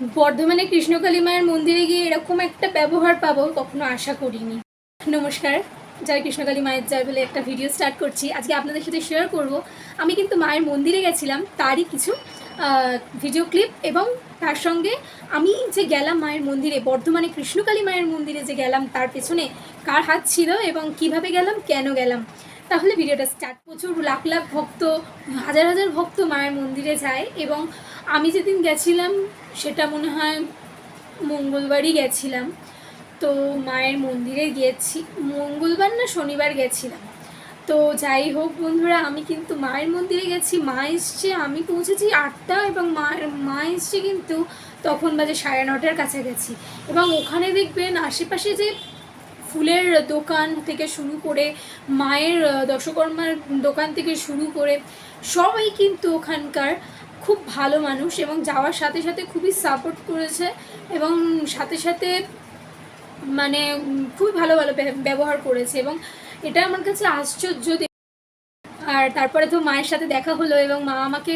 বর্ধমানে কৃষ্ণকালী মায়ের মন্দিরে গিয়ে এরকম একটা ব্যবহার পাবো, কখনো আশা করিনি। নমস্কার। জয় কৃষ্ণকালী মায়ের জয় বলে একটা ভিডিও স্টার্ট করছি। আজকে আপনাদের সাথে শেয়ার করব। আমি কিন্তু মায়ের মন্দিরে গেছিলাম, তারই কিছু ভিডিও ক্লিপ এবং তার সঙ্গে আমি যে গেলাম মায়ের মন্দিরে, বর্ধমানে কৃষ্ণকালী মায়ের মন্দিরে যে গেলাম, তার পেছনে কার হাত ছিল এবং কীভাবে গেলাম, কেন গেলাম তাহলে ভিডিওটা স্টার্ট প্রচুর লাখ লাখ ভক্ত, হাজার হাজার ভক্ত মায়ের মন্দিরে যায় এবং আমি যেদিন গেছিলাম, সেটা মনে হয় মঙ্গলবারই গেছিলাম। তো মায়ের মন্দিরে গিয়েছি, মঙ্গলবার না শনিবার গেছিলাম। তো যাই হোক বন্ধুরা, আমি কিন্তু মায়ের মন্দিরে গেছি, মা এসছে, আমি পৌঁছেছি আটটা এবং মায়ের মা এসছে কিন্তু তখন বাজে সাড়ে নটার কাছাকাছি। এবং ওখানে দেখবেন আশেপাশে যে ফুলের দোকান থেকে শুরু করে মায়ের দশকর্মার দোকান থেকে শুরু করে সবাই কিন্তু ওখানকার খুব ভালো মানুষ এবং যাওয়ার সাথে সাথে খুবই সাপোর্ট করেছে এবং সাথে সাথে মানে খুবই ভালো ভালো ব্যবহার করেছে এবং এটা আমার কাছে আশ্চর্য আর তারপরে তো মায়ের সাথে দেখা হলো এবং মা আমাকে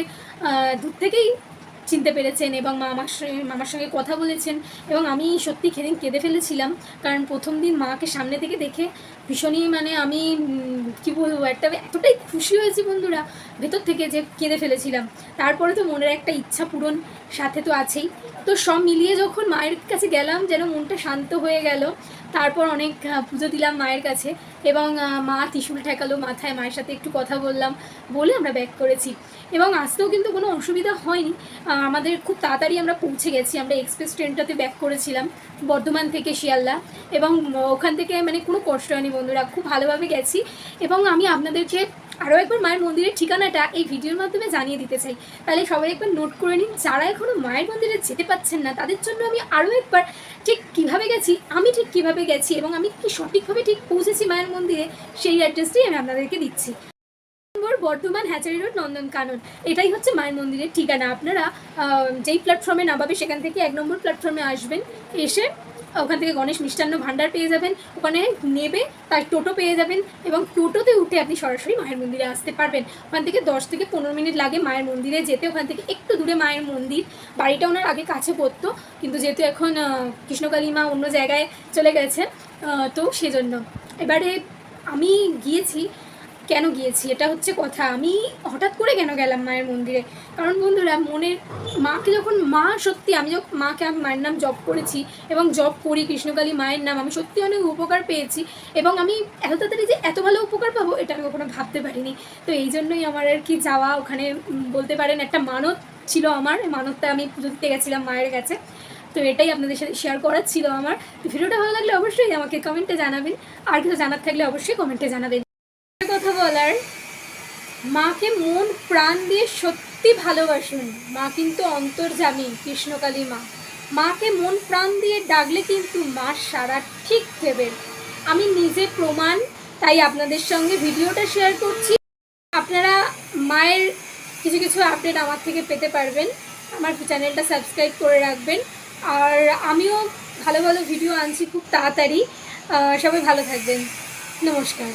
দূর থেকেই চিনতে পেরেছেন এবং মা আমার সঙ্গে, মামার সঙ্গে কথা বলেছেন এবং আমি সত্যি সেদিন কেঁদে ফেলেছিলাম। কারণ প্রথম দিন মাকে সামনে থেকে দেখে ভীষণই মানে আমি কি বলব, একটা এতটাই খুশি হয়েছি বন্ধুরা, ভেতর থেকে যে কেঁদে ফেলেছিলাম। তারপরে তো মনের একটা ইচ্ছা পূরণ সাথে তো আছেই। তো সব মিলিয়ে যখন মায়ের কাছে গেলাম যেন মনটা শান্ত হয়ে গেল তারপর অনেক পুজো দিলাম মায়ের কাছে এবং মা ত্রিশুল ঠেকালো মাথায়, মায়ের সাথে একটু কথা বললাম বলে আমরা ব্যাক করেছি। এবং আসতেও কিন্তু কোনো অসুবিধা হয়নি। আমাদের খুব তাড়াতাড়ি আমরা পৌঁছে গেছি। আমরা এক্সপ্রেস ট্রেনটাতে ব্যাক করেছিলাম বর্ধমান থেকে শিয়ালদা এবং ওখান থেকে মানে কোনো কষ্ট হয়নি বন্ধুরা, খুব ভালোভাবে গেছি। এবং আমি আপনাদেরকে আরও একবার মায়ের মন্দিরের ঠিকানাটা এই ভিডিওর মাধ্যমে জানিয়ে দিতে চাই। তাহলে সবাই একবার নোট করে নিন, যারা এখনও মায়ের মন্দিরে যেতে পাচ্ছেন না, তাদের জন্য আমি আরও একবার ঠিক কীভাবে গেছি, আমি ঠিক কীভাবে গেছি এবং আমি কি সঠিকভাবে ঠিক পৌঁছেছি মায়ের মন্দিরে, সেই অ্যাড্রেসটি আমি আপনাদেরকে দিচ্ছি। Number, Bardhaman hatchery road, Nandan Kanan. এটাই হচ্ছে মায়ের মন্দিরের ঠিকানা। আপনারা যেই প্ল্যাটফর্মে নামাবে সেখান থেকে এক নম্বর প্ল্যাটফর্মে আসবেন। এসে ওখান থেকে গণেশ মিষ্টান্ন ভাণ্ডার পেয়ে যাবেন। ওখানে নেবে, তার টোটো পেয়ে যাবেন এবং টোটোতে উঠে আপনি সরাসরি মায়ের মন্দিরে আসতে পারবেন। ওখান থেকে দশ থেকে পনেরো মিনিট লাগে মায়ের মন্দিরে যেতে। ওখান থেকে একটু দূরে মায়ের মন্দির। বাড়িটা ওনার আগে কাছে পড়তো, কিন্তু যেহেতু এখন কৃষ্ণকালী মা অন্য জায়গায় চলে গেছে তো সেজন্য। এবারে আমি গিয়েছি কেন গিয়েছি? এটা হচ্ছে কথা। আমি হঠাৎ করে কেন গেলাম মায়ের মন্দিরে? কারণ বন্ধুরা মনের মাকে যখন মা সত্যি আমি যখন মাকে আমি মায়ের নাম জব করেছি এবং জব করি, কৃষ্ণকালী মায়ের নাম, আমি সত্যি অনেক উপকার পেয়েছি এবং আমি এত তাড়াতাড়ি যে এত ভালো উপকার পাবো, এটা আমি কখনো ভাবতে পারিনি। তো এই জন্যই আমার আর কি যাওয়া ওখানে বলতে পারেন একটা মানত ছিল আমার। মানতটা আমি পুজো দিতে গেছিলাম মায়ের কাছে। তো এটাই আপনাদের সাথে শেয়ার করার ছিল আমার। ভিডিওটা ভালো লাগলে অবশ্যই আমাকে কমেন্টে জানাবেন। আর কিছু জানার থাকলে অবশ্যই কমেন্টে জানাবেন। একটা মাকে মন, প্রাণ দিয়ে সত্যি ভালোবাসুন। মা কিন্তু অন্তর্জামী কৃষ্ণকালী মা। মাকে মন, প্রাণ দিয়ে ডাকলে কিন্তু মা সারা ঠিক দেবেন আমি নিজে প্রমাণ, তাই আপনাদের সঙ্গে ভিডিওটা শেয়ার করছি। আপনারা মায়ের কিছু কিছু আপডেট আমার থেকে পেতে পারবেন। আমার চ্যানেলটা সাবস্ক্রাইব করে রাখবেন। আর আমিও ভালো ভালো ভিডিও আনছি খুব তাড়াতাড়ি। সবাই ভালো থাকবেন। নমস্কার।